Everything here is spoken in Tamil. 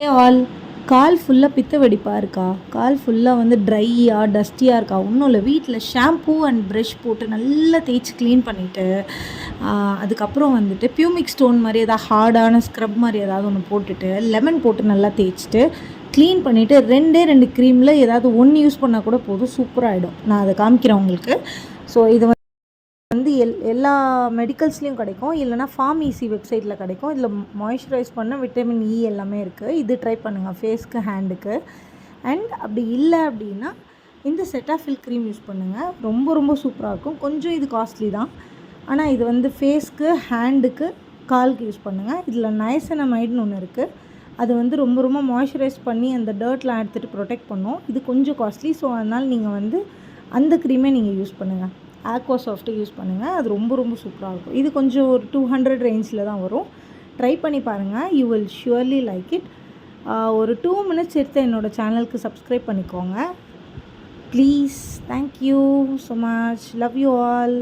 ஆல் கால் ஃபுல்லாக பித்த வெடிப்பாக இருக்கா? கால் ஃபுல்லாக வந்து ட்ரையாக டஸ்டியாக இருக்கா? ஒன்றும் இல்லை வீட்டில் ஷாம்பூ அண்ட் ப்ரஷ் போட்டு நல்லா தேய்ச்சி க்ளீன் பண்ணிவிட்டு அதுக்கப்புறம் வந்துட்டு பியூமிக் ஸ்டோன் மாதிரி ஏதாவது ஹார்டான ஸ்க்ரப் மாதிரி ஏதாவது ஒன்று போட்டுட்டு லெமன் போட்டு நல்லா தேய்ச்சிட்டு க்ளீன் பண்ணிவிட்டு ரெண்டே ரெண்டு க்ரீமில் ஏதாவது ஒன்று யூஸ் பண்ணால் கூட போதும் சூப்பராகிடும் நான் அதை காமிக்கிறேன் உங்களுக்கு. ஸோ இது வந்து எல் எல்லா மெடிக்கல்ஸ்லேயும் கிடைக்கும். இல்லைனா ஃபார்மசி வெப்சைட்டில் கிடைக்கும். இதில் மாய்ஸ்சரைஸ் பண்ண விட்டமின் இ e எல்லாமே இருக்குது இது ட்ரை பண்ணுங்கள் ஃபேஸ்க்கு ஹேண்டுக்கு அண்ட் அப்படி இல்லை அப்படின்னா இந்த செட்டாஃபில் க்ரீம் யூஸ் பண்ணுங்கள் ரொம்ப ரொம்ப சூப்பராக இருக்கும். கொஞ்சம் இது காஸ்ட்லி தான். ஆனால் இது வந்து ஃபேஸ்க்கு ஹேண்டுக்கு காலுக்கு யூஸ் பண்ணுங்கள் இதில் நயசனமைடுன்னு ஒன்று இருக்குது அது வந்து ரொம்ப ரொம்ப மாய்ஸ்சரைஸ் பண்ணி அந்த டர்ட்லாம் எடுத்துகிட்டு ப்ரொடெக்ட் பண்ணும். இது கொஞ்சம் காஸ்ட்லி ஸோ அதனால் நீங்கள் வந்து அந்த க்ரீமே நீங்கள் யூஸ் பண்ணுங்கள் ஆக்வா சாஃப்ட்டு யூஸ் பண்ணுங்கள் அது ரொம்ப ரொம்ப சூப்பராக இருக்கும். இது கொஞ்சம் ஒரு டூ ஹண்ட்ரட் ரேஞ்சில் தான் வரும். ட்ரை பண்ணி பாருங்கள் you will surely like it ஒரு டூ மினிட்ஸ் எடுத்து என்னோடய சேனலுக்கு சப்ஸ்கிரைப் பண்ணிக்கோங்க. Please thank you so much love you all